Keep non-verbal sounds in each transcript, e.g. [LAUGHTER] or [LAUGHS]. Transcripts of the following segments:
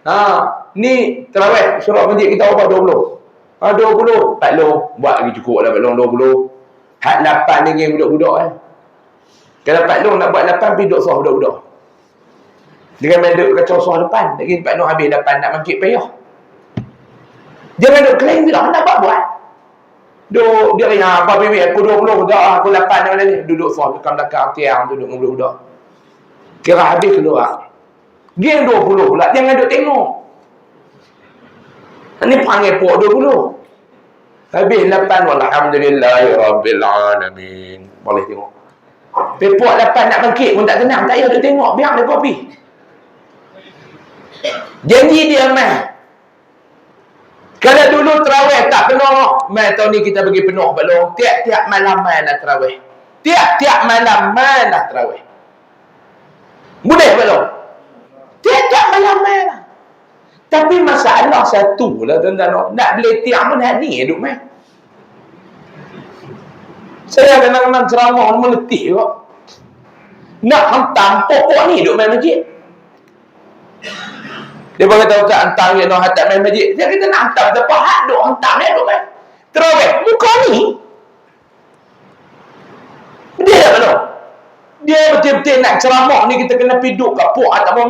Ha, ni terawih surau masjid kita berapa 20. Ha 20, Pak Long buat lagi cukup lah Long 20. Hak 8 ni dengan budak-budak eh. Kalau Pak Long nak buat 8 pergi duduk sah budak-budak. Dengan main duduk kacau sah depan, lagi Pak Long habis 8 nak bangkit payah. Jangan duduk klaim bila nak buat buat. Duduk dia kata apa bibi aku 20 dah aku 8 dah ni duduk sah dekat belakang tiang duduk dengan budak-budak. Kira habis keluar. Dia 20 pula jangan duduk tengok. Ini panggil puak 20. Habis 8 walhamdulillahirabbil alamin. Boleh tengok. Pepuak 8 nak bangkit pun tak tenang, tak payah duduk tengok, biar dia kopi. Janji dia mah kalau dulu terawih tak penuh, mai tahun ni kita pergi penuh belum. Tiap-tiap malam mai nak terawih. Tiap-tiap malam mai nak terawih. Mudah belum? Tiap-tiap malam mai lah. Tapi masalah satu lah tuan-tuan. Nak beli tiap pun hari ni duduk mai. Saya kadang-kadang ceramah meletih kok. Nak hantam pokok ni duduk mai masjid. Dia pun kata Ustaz hantar dia nak hantar main masjid. Dia kata nak hantar siapa hak duk hantar dia duk main. Terawih. Muka ni. Dia tak. Dia betul-betul nak ceramah ni kita kena piduk kat puak tak mau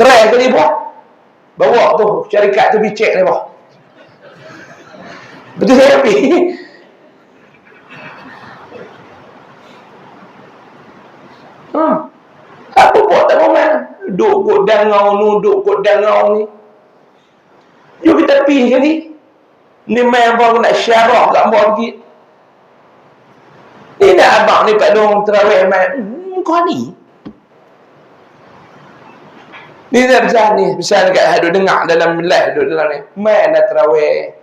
Try kali buat. Bawa tu syarikat tu pergi cek dia buat. Betul saya pergi. Hmm. Apa buat tak mau main? duk kot dangau nu, duk kot dangau ni. Jom kita pergi kali. Ni main apa nak syarah kat bawah sikit. Ni nak abang ni Pak Dong terawih main. Hmm, kau ni. Ni dah besar ni. Besar dekat hadu dengar dalam live duduk dalam ni. Main nak terawih.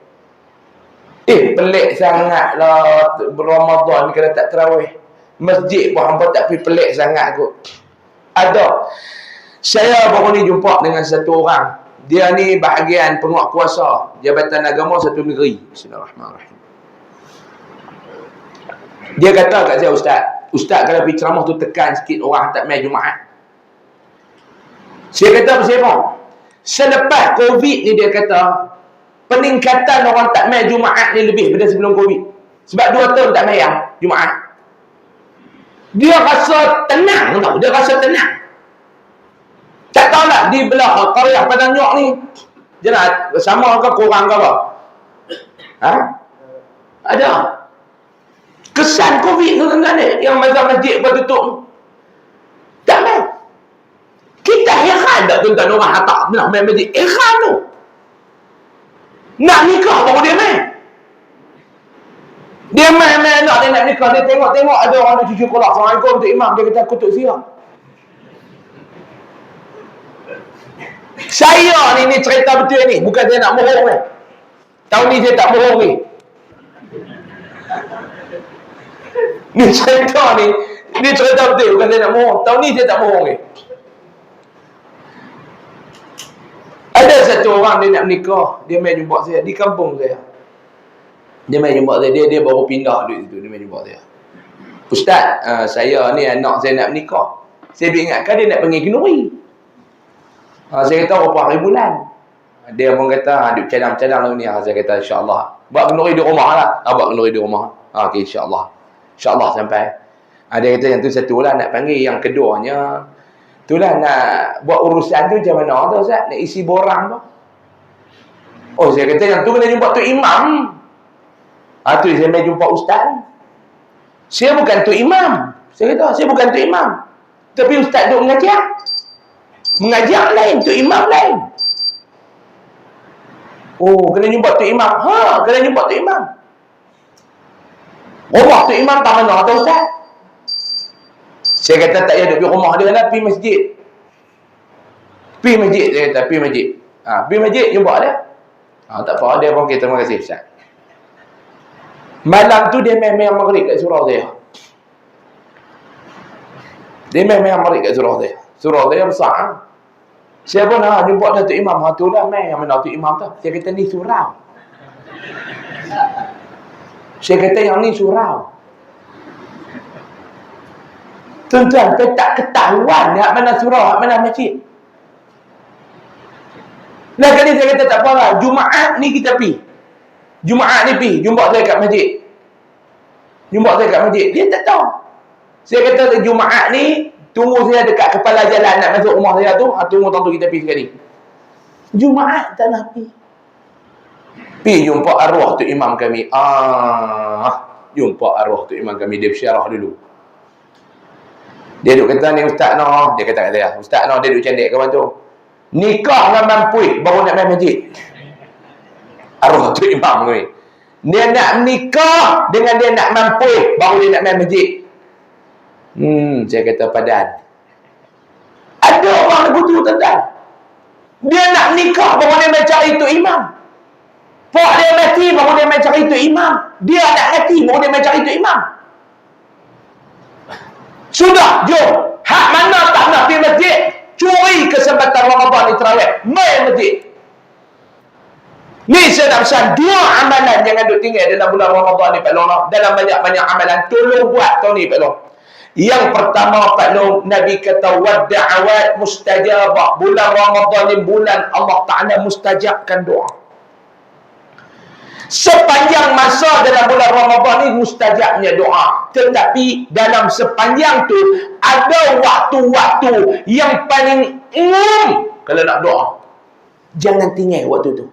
Eh, pelik sangat lah. Ramadan ni kena tak terawih. Masjid pun hampa tak pergi pelik sangat kot. Ada. Saya baru ni jumpa dengan satu orang. Dia ni bahagian penguat kuasa Jabatan Agama satu negeri. Bismillahirrahmanirrahim. Dia kata kat saya Ustaz. Ustaz kalau pergi ceramah tu tekan sikit orang tak main Jumaat. Saya kata apa siapa? Selepas Covid ni dia kata. Peningkatan orang tak main Jumaat ni lebih daripada sebelum Covid. Sebab dua tahun tak main Jumaat. Dia rasa tenang tau. Dia rasa tenang. Tak tahu lah di belah Qaryah Padang Nyok ni. Jelas sama ke kurang ke apa? Ha? Ada. Kesan Covid tu ni yang mazhab masjid bertutup. Tak main. Kita heran tak tuan-tuan orang hantar belah main masjid. Heran tu. Nak nikah baru dia main. Dia main-main nak dia nak nikah. Dia tengok-tengok ada orang nak cuci kolak. Assalamualaikum untuk imam. Dia kata kutuk siap. Saya ni ni cerita betul ni. Bukan saya nak bohong ni. Tahun ni saya tak bohong ni. Ni cerita ni. Ni cerita betul. Bukan saya nak bohong. Tahun ni saya tak bohong ni. Ada satu orang dia nak menikah. Dia main jumpa saya. Di kampung saya. Dia main jumpa saya. Dia dia baru pindah duit situ. Dia main jumpa saya. Ustaz, uh, saya ni anak saya nak menikah. Saya ingatkan dia nak pergi kenuri. Ha, saya kata berapa hari bulan. Dia pun kata, duk cadang-cadang lah ni. Saya kata, insyaAllah. Buat kenduri di rumah lah. Ha, buat kenduri di rumah. Ha, okay, insyaAllah. InsyaAllah sampai. Ha, dia kata, yang tu satu lah nak panggil. Yang keduanya, itulah nak buat urusan tu macam mana tu, Ustaz? Nak isi borang tu. Oh, saya kata, yang tu kena jumpa tu imam. Ha, tu saya main jumpa ustaz. Saya bukan tu imam. Saya kata, saya bukan tu imam. Tapi ustaz duk mengajar. Mengajar lain, tu imam lain. Oh, kena jumpa tu imam. Ha, kena jumpa tu imam. Rumah tu imam tak mana tu Ustaz? Saya kata tak payah duduk rumah dia lah, pergi masjid. Pergi masjid, saya kata, pergi masjid. Ha, pergi masjid, jumpa dia. Ha, tak apa, dia pun kata, terima kasih Ustaz. Malam tu dia main-main maghrib kat surau saya. Dia main-main maghrib kat surau saya. Surau saya besar. Saya pun ha, jumpa Datuk Imam. Ha, tu lah main yang mana Datuk Imam tu. Saya kata ni surau. Saya kata yang ni surau. Tuan-tuan, tak ketahuan yang mana surau, yang mana masjid. Nah kali saya kata tak apa lah. Jumaat ni kita pi. Jumaat ni pi. Jumpa saya kat masjid. Jumpa saya kat masjid. Dia tak tahu. Saya kata Jumaat ni tunggu saya dekat kepala jalan nak masuk rumah saya tu. Ha, tunggu tentu kita pi sekali. Jumaat tak nak pi. Pi jumpa arwah tu imam kami. Ah, jumpa arwah tu imam kami dia bersyarah dulu. Dia duduk kata ni ustaz noh, dia kata kat saya. Ustaz noh dia duduk cantik kawan tu. Nikah dengan mampu baru nak main masjid. Arwah tu imam kami. Dia nak nikah dengan dia nak mampu baru dia nak main masjid. Hmm, saya kata padan. Ada orang begitu tuan-tuan. Dia nak nikah baru dia main cari tu imam. Pak dia mati baru dia main cari itu imam. Dia nak mati baru dia main cari itu imam. Sudah, jom. Hak mana tak nak pergi masjid? Curi kesempatan Ramadan ni terawih. Main masjid. Ni saya nak pesan dua amalan jangan duduk tinggal dalam bulan Ramadan ni Pak Long. Dalam banyak-banyak amalan. Tolong buat tahun ni Pak Long. Yang pertama Pak Long, Nabi kata wadda'awat mustajabah. Bulan Ramadan ni bulan Allah Ta'ala mustajabkan doa. Sepanjang masa dalam bulan Ramadhan ni mustajabnya doa. Tetapi dalam sepanjang tu ada waktu-waktu yang paling umum kalau nak doa. Jangan tinggal waktu tu.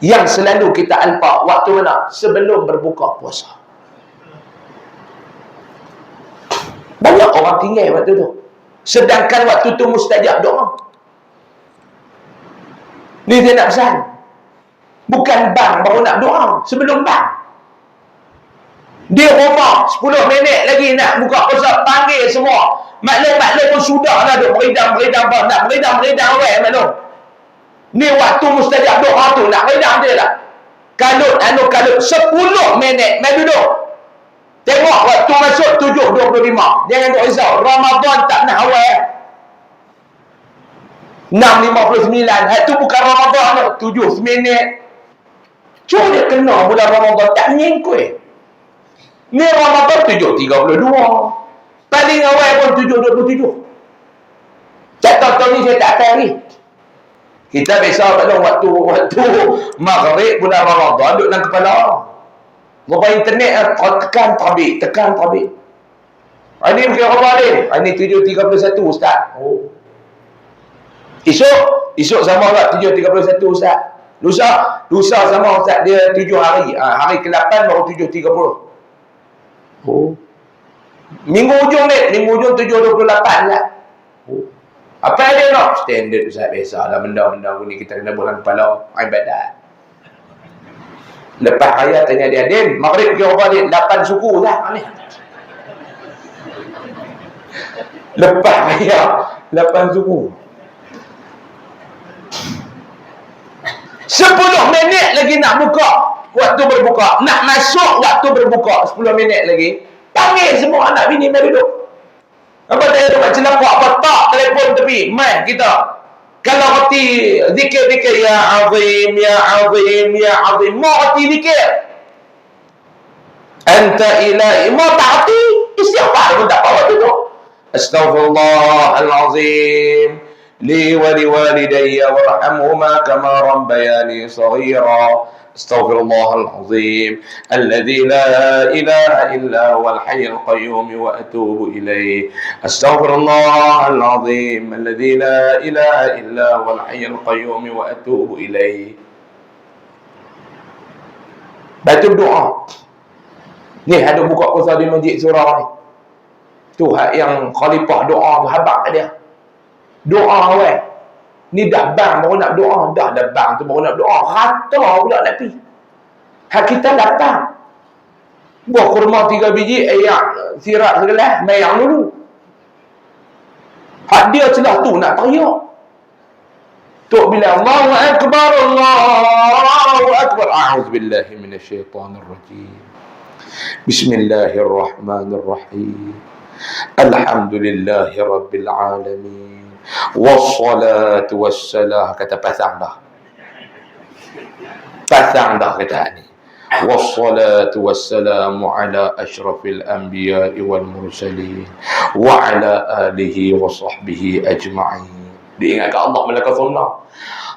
Yang selalu kita alpa waktu mana? Sebelum berbuka puasa. Banyak orang tinggal waktu tu. Sedangkan waktu tu mustajab doa. Ni dia nak pesan. Bukan bang baru nak doa. Sebelum bang. Dia rumah 10 minit lagi nak buka puasa. Panggil semua. Maklum-maklum pun sudah lah duk beridang-beridang. Nak beridang-beridang awal maklum. Ni waktu mustajab doa tu. Nak beridang dia lah. Kalut, anu kalut. 10 minit. Main duduk. Tengok waktu masuk 7.25. Jangan duk risau. Ramadan tak nak awal. 6.59. Itu bukan Ramadan. 7 minit. Cuma dia kena bulan Ramadan tak menyingkui. Ni Ramadan 7.32. Paling awal pun 7.27. Cakap tahun ni saya tak ni. Kita biasa pada waktu waktu maghrib bulan Ramadan duduk dalam kepala. Berapa internet eh, tekan tabik, tekan tabik. Ini mungkin apa ni? Ini 7.31 Ustaz. Oh. Esok, esok sama tak 7.31 Ustaz. Lusa, lusa sama Ustaz dia tujuh hari. Ha, hari ke-8 baru tujuh tiga puluh. Oh. Minggu ujung ni, minggu ujung tujuh dua puluh lapan lah. Oh. Apa dia nak? Standard Ustaz biasa lah benda-benda ni kita kena bulan kepala. Ibadat. Lepas raya tanya dia, Din, Maghrib ke apa dia? Lapan suku lah. Ni. Lepas raya, lapan suku. Sepuluh minit lagi nak buka waktu berbuka. Nak masuk waktu berbuka sepuluh minit lagi. Panggil semua anak bini mari duduk. Apa dia tu macam apa tak telefon tepi. Mai kita. Kalau reti zikir-zikir ya azim ya azim ya azim. Mau reti zikir. Anta ilahi. Mau tak reti. Istighfar pun tak apa tu. Astaghfirullahalazim. لي ولوالدي وارحمهما كما ربياني صغيرا استغفر الله العظيم الذي لا إله إلا هو الحي القيوم وأتوب إليه استغفر الله العظيم الذي لا إله إلا هو الحي القيوم وأتوب إليه Baca doa. Ni ada buka puasa di masjid surah ni. Tu yang khalifah doa tu habaq dia. Doa weh. Ni dah bang baru nak doa. Dah dah bang tu baru nak doa. Rata pula nak pergi. Hak kita datang. Buah kurma tiga biji, ayak, sirat segala, mayang dulu. Hak dia celah tu nak teriak. Tok bila Allahu Akbar, Allahu Akbar. A'udhu billahi minasyaitanir rajim. Bismillahirrahmanirrahim. Alhamdulillahi rabbil alamin. Wassalatu wassalam kata pasang dah. Pasang dah kata ni. Ashrafil anbiya'i wal mursalin wa ala alihi wa sahbihi ajma'in. Diingatkan Allah melaka sunnah.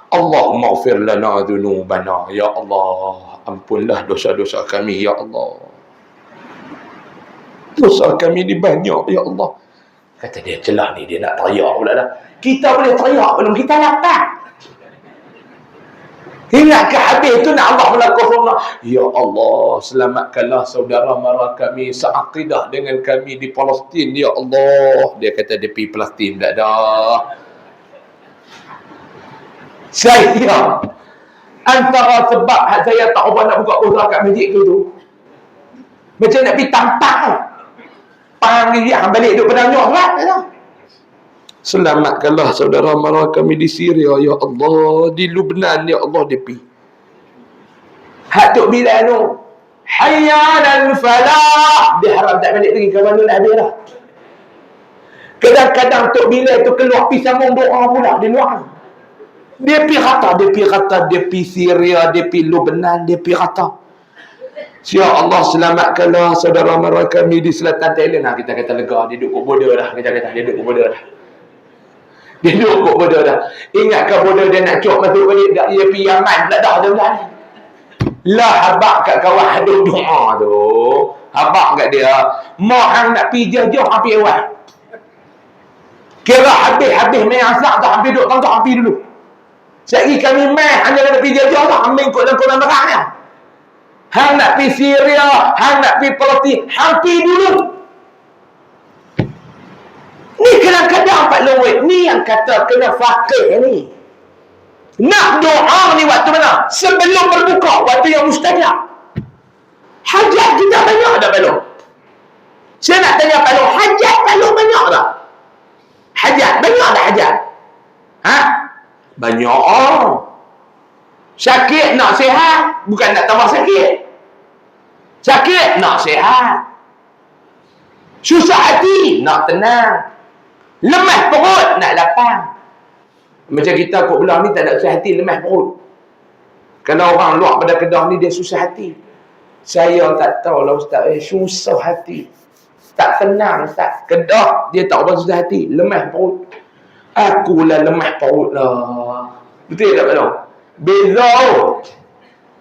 Allahumma ghfir lana dhunubana ya Allah ampunlah dosa-dosa kami ya Allah dosa kami ni banyak ya Allah kata dia celah ni dia nak teriak pula dah. Kita boleh teriak belum? Kita lapar Ingat ke habis tu nak Allah melakukan Ya Allah selamatkanlah saudara mara kami seakidah dengan kami di Palestin Ya Allah. Dia kata dia pergi Palestin tak ada Saya Antara sebab saya tak ubah nak buka usaha kat masjid tu tu Macam nak pergi tampak tu Panggil dia balik duduk pada nyok lah Selamatkanlah saudara mara kami di Syria ya Allah, di Lubnan ya Allah dia pi. Hak tok bila tu hayyan falah dia harap tak balik lagi ke mana nak habis Kadang-kadang tok bila tu keluar pi sambung doa pula di luar. Dia pi kata, dia pi kata, dia pi Syria, dia pi Lubnan, dia pi kata. Ya Allah selamatkanlah saudara mara kami di selatan Thailand. Nah, kita kata lega, dia duduk bodoh dah. Kita kata dia duduk bodoh dah. Dia duduk kot bodoh dah. Ingatkah bodoh dia nak cok masuk balik tak? Dia pergi Yaman pula dah dia ni. Lah habak kat kawan hadut doa tu. Habak kat dia. Mak hang nak pergi jauh-jauh hampir awal. Kira habis-habis main asak tak hampir duduk tangkap hampir dulu. Sekali kami main hanya nak pergi jauh-jauh tak ambil kot dalam kolam barangnya. Hang nak pergi Syria, hang nak pergi Palestin, hampir dulu. Ni kadang-kadang Pak Lowek ni yang kata kena fakir ni. Nak doa ni waktu mana? Sebelum berbuka, waktu yang mustajab. Hajat kita banyak dah Pak Saya nak tanya Pak hajat Pak banyak tak? Hajat, banyak tak hajat? Ha? Banyak. Sakit nak sihat, bukan nak tambah sakit. Sakit nak sihat. Susah hati nak tenang. Lemah perut nak lapang. Macam kita kok belah ni tak ada susah hati lemah perut. Kalau orang luar pada kedah ni dia susah hati. Saya tak tahu lah ustaz eh susah hati. Tak tenang tak kedah dia tak apa susah hati lemah perut. Akulah lemah perut lah. Betul tak betul? Beza.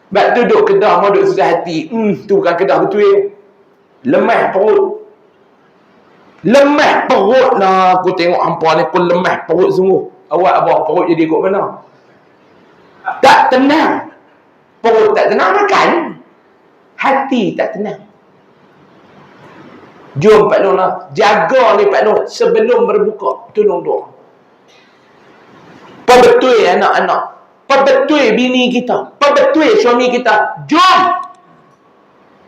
Sebab tu duduk kedah mau duduk susah hati. Hmm, tu bukan kedah betul. Lemah perut. Lemah perut lah aku tengok hampa ni pun lemah perut sungguh. Awak apa perut jadi ikut mana? Tak tenang. Perut tak tenang makan. Hati tak tenang. Jom Pak Nur lah. Jaga ni Pak Nur sebelum berbuka. Tolong doa. Perbetul anak-anak. Perbetul bini kita. Perbetul suami kita. Jom.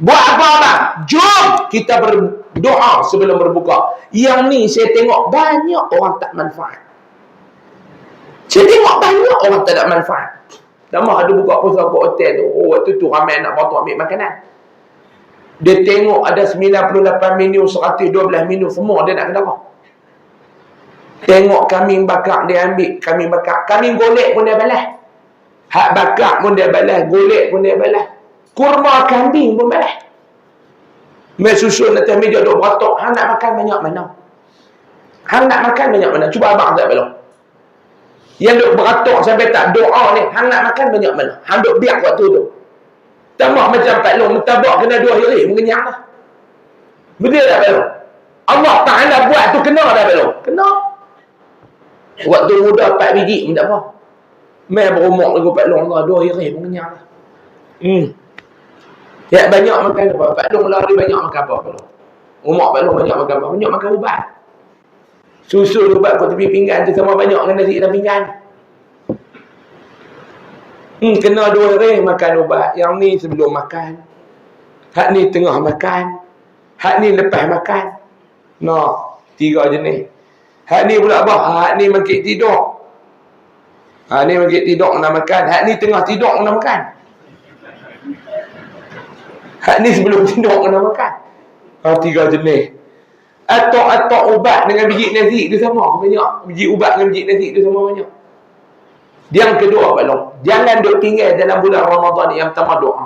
Buat apa-apa. Jom kita ber doa sebelum berbuka. Yang ni saya tengok banyak orang tak manfaat. Saya tengok banyak orang tak ada manfaat. Nama ada buka puasa ke hotel tu. Oh, waktu tu ramai nak bawa ambil makanan. Dia tengok ada 98 menu, 112 menu, semua dia nak kena apa. Tengok kambing bakar dia ambil, kambing bakar. Kambing golek pun dia balas. Hak bakar pun dia balas, golek pun dia balas. Kurma kambing pun balas. Mai susun atas meja duk beratok. Hang nak makan banyak mana? Hang nak makan banyak mana? Cuba abang tak belum. Yang duk beratok sampai tak doa ni. Hang nak makan banyak mana? Hang duk biak waktu tu. Tambah macam Pak Long. Mentabak kena dua hari. Mengenyang lah. Betul tak belum? Allah Ta'ala buat tu kena dah belum? Kena. Waktu muda 4 biji pun tak apa. Mai berumur lagu Pak Long. Dua hari mengenyang lah. Hmm. Ya banyak makan apa? Pak Long lari banyak makan apa? Pak Umar Pak Long banyak makan apa? Banyak makan ubat. Susu ubat kat tepi pinggan tu sama banyak dengan nasi dalam pinggan. Hmm, kena dua hari makan ubat. Yang ni sebelum makan. Hak ni tengah makan. Hak ni lepas makan. No, tiga jenis. Hak ni pula apa? Hak ni makin tidur. Hak ni makin tidur nak makan. Hak ni tengah tidur nak makan. Hak ni sebelum [LAUGHS] tidur kena makan. Ha, tiga jenis. Atau-atau ubat dengan biji nasi tu sama banyak. Biji ubat dengan biji nasi tu sama banyak. Yang kedua Pak Long, jangan duk tinggal dalam bulan Ramadan yang pertama doa.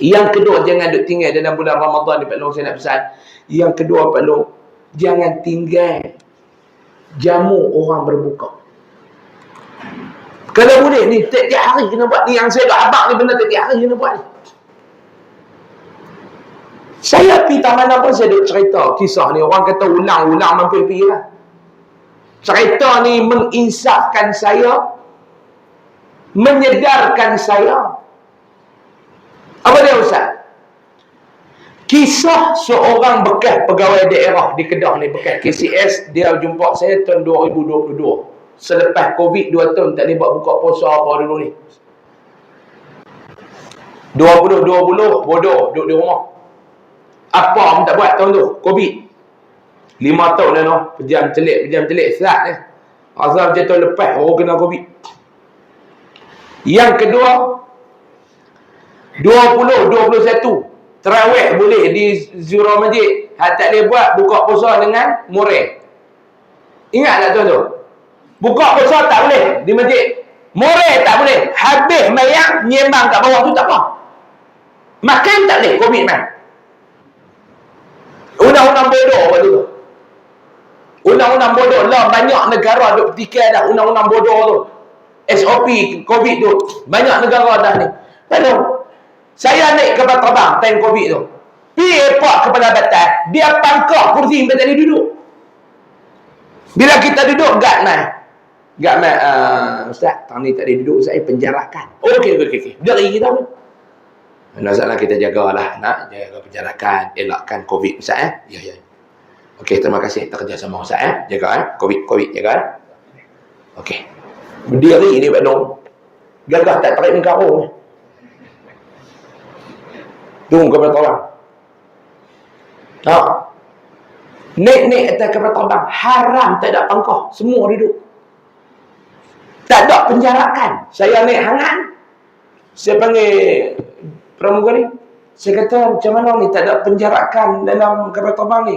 Yang kedua jangan duk tinggal dalam bulan Ramadan ni Pak Long saya nak pesan. Yang kedua Pak Long, jangan tinggal jamu orang berbuka. Kalau boleh ni, tiap-tiap hari kena buat ni. Yang saya dah abang ni benda tiap-tiap hari kena buat ni. Saya pergi taman apa saya duk cerita kisah ni. Orang kata ulang-ulang mampu pergi lah. Cerita ni menginsafkan saya. Menyedarkan saya. Apa dia Ustaz? Kisah seorang bekas pegawai daerah di Kedah ni, bekas KCS, dia jumpa saya tahun 2022. Selepas COVID 2 tahun tak boleh buat buka puasa apa dulu ni. 2020 bodoh duduk di rumah. Apa pun tak buat tahun tu, COVID. 5 tahun dah noh, pejam celik, pejam celik selat ni. Asal macam tahun lepas orang kena COVID. Yang kedua 20 21 Terawih boleh di Zura Masjid. Hak tak boleh buat buka puasa dengan murid. Ingat tak tu tu? Buka puasa tak boleh di masjid. Murid tak boleh. Habis mayang nyembang kat bawah tu tak apa. Makan tak boleh Covid man. Undang-undang bodoh apa tu? Undang-undang bodoh lah banyak negara duk petikai dah undang-undang bodoh tu. SOP Covid tu. Banyak negara dah ni. Lalu saya naik kapal terbang time COVID tu. Pergi airport kepala batas. Dia pangkak kursi sampai tadi duduk. Bila kita duduk, gak naik. Gak naik. Uh, Ustaz, tahun ni tak ada duduk. Saya penjarakan. Oh, okey, okey, okey. Lagi kita pun. Masalah kita jagalah. Nak jaga penjarakan. Elakkan COVID, Ustaz. Eh? Ya, ya. Okey, terima kasih. Kita kerja sama Ustaz. Eh? Jaga, eh? COVID, COVID. Jaga, eh? Okey. Berdiri ni, Pak Nong. Gagah tak tarik ni karung. Tunggu kapal terbang. Tak. Naik-naik atas kapal terbang. Haram tak ada pangkah. Semua duduk. Tak ada penjarakan. Saya naik hangat. Saya panggil pramuka ni. Saya kata macam mana ni tak ada penjarakan dalam kapal terbang ni.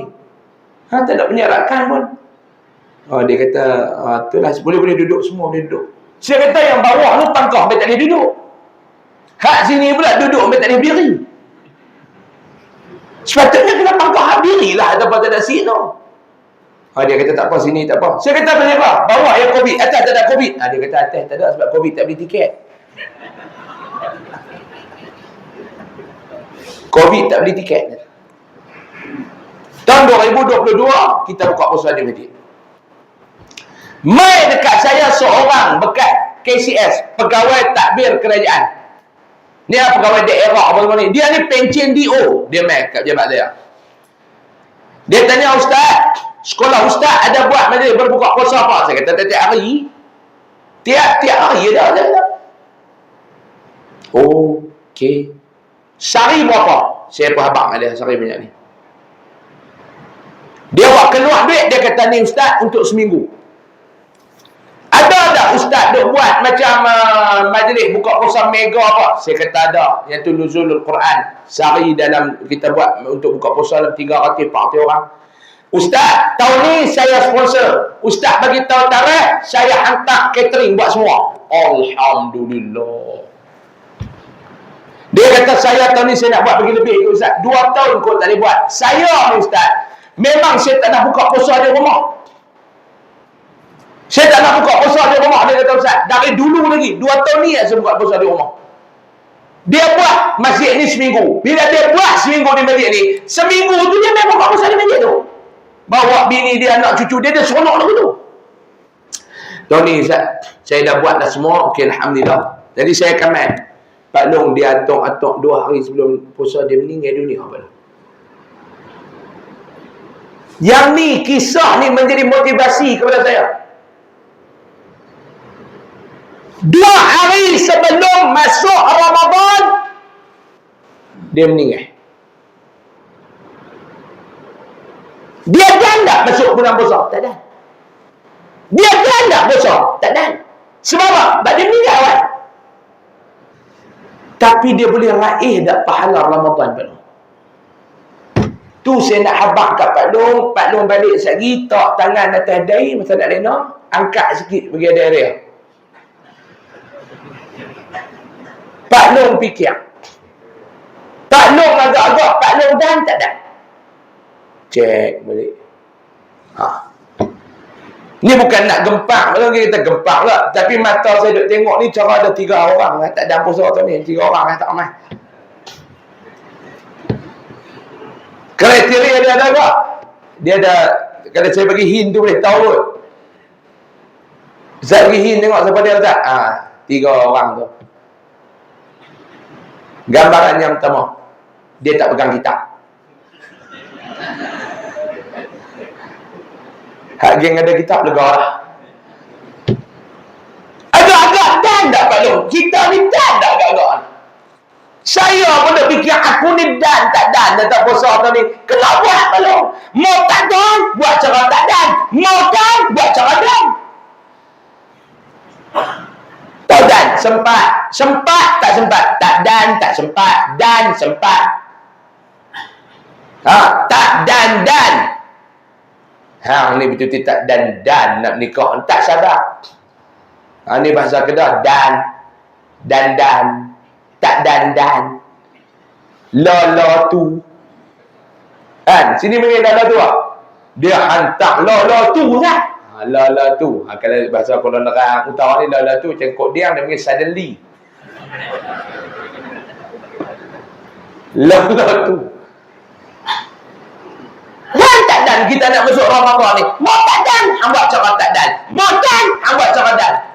Ha, tak ada penjarakan pun. Oh, dia kata, ah, itulah boleh-boleh duduk semua boleh duduk. Saya kata yang bawah ni pangkah sampai tak boleh duduk. Hak sini pula duduk sampai tak boleh berdiri. Sepatutnya kena pangkah habiri lah daripada tak ada sini. Ha, dia kata tak apa sini tak apa. Saya kata apa? Bawah yang COVID. Atas tak ada COVID. Ha, dia kata atas tak ada sebab COVID tak beli tiket. COVID tak beli tiket. Tahun 2022 kita buka puasa di masjid. Mai dekat saya seorang bekas KCS, pegawai takbir kerajaan. Ni apa pegawai daerah apa ni? Dia ni pencen DO. Dia main kat jabat dia. Dia tanya ustaz, sekolah ustaz ada buat majlis berbuka puasa apa? Saya kata tiap-tiap hari. Tiap-tiap hari ada ada. Okey. Sari berapa? Saya pun habaq dia sari banyak ni. Dia buat keluar duit, dia kata ni ustaz untuk seminggu. Ada tak ustaz duk buat macam uh, majlis buka puasa mega apa? Saya kata ada. Yang tu nuzulul Quran. Sehari dalam kita buat untuk buka puasa dalam 300 400 orang. Ustaz, tahun ni saya sponsor. Ustaz bagi tahu tarikh, saya hantar catering buat semua. Alhamdulillah. Dia kata saya tahun ni saya nak buat bagi lebih Ustaz. Dua tahun kau tak boleh buat. Saya ni Ustaz, memang saya tak nak buka puasa di rumah. Saya tak nak buka puasa di rumah dia kata Ustaz. Dari dulu lagi, dua tahun ni saya buka puasa di rumah. Dia buat masjid ni seminggu. Bila dia buat seminggu di masjid ni, seminggu tu dia memang buka puasa di masjid tu. Bawa bini dia, anak cucu dia, dia seronok lagi tu. Tahun ni Ustaz, saya dah buat dah semua. Okey, Alhamdulillah. Jadi saya kamen. Pak Long dia atok-atok dua hari sebelum puasa dia meninggal dunia. Apa Yang ni, kisah ni menjadi motivasi kepada saya. Dua hari sebelum masuk Ramadan dia meninggal. Dia tak masuk bulan puasa? Tak ada. Dia tak puasa? Tak ada. Sebab apa? Sebab dia meninggal kan? Tapi dia boleh raih tak pahala Ramadan penuh. Tu saya nak habak kat Pak Long. Pak Long balik sekali, tak tangan atas dahi, masa nak lena, angkat sikit bagi ada area. Pak Long fikir. Pak Long agak-agak, Pak Long dan tak ada. Cek balik. Ha. Ni bukan nak gempak. Kalau kita gempak lah. Tapi mata saya duk tengok ni cara ada tiga orang. Tak ada puasa tu ni. Tiga orang tak ramai. Kriteria dia ada apa? Dia ada, kalau saya bagi hint tu boleh tahu kot. Saya bagi hint tengok siapa dia letak. Ha, tiga orang tu. Gambaran yang pertama. Dia tak pegang kitab. Hak geng ada kitab lega lah. Agak-agak dan tak balung. Kita ni dan tak agak-agak. Saya pun dah fikir aku ni dan tak dan datang puasa tu ni. Kena buat belum? Mau tak dan, buat cara tak dan. Mau dan, buat cara dan. Tak dan, sempat. Sempat, tak sempat. Tak dan, tak sempat. Dan, sempat. Ha, tak dan, dan. Ha, ni betul-betul tak dan, dan nak nikah. Tak sabar. Ha, ni bahasa kedah. Dan, dan, dan tak dan-dan. La-la tu. Kan? Sini panggil la-la tu lah. Dia hantar la-la tu lah. Ha, la-la tu. Ha, kalau bahasa Kuala Negara utara ni la-la tu macam kod dia dia panggil suddenly. [LAUGHS] La-la tu. Dan kita nak masuk Ramadan ni. Mau tak dan, hang buat cara tak dan. Mau dan, hang buat cara dan.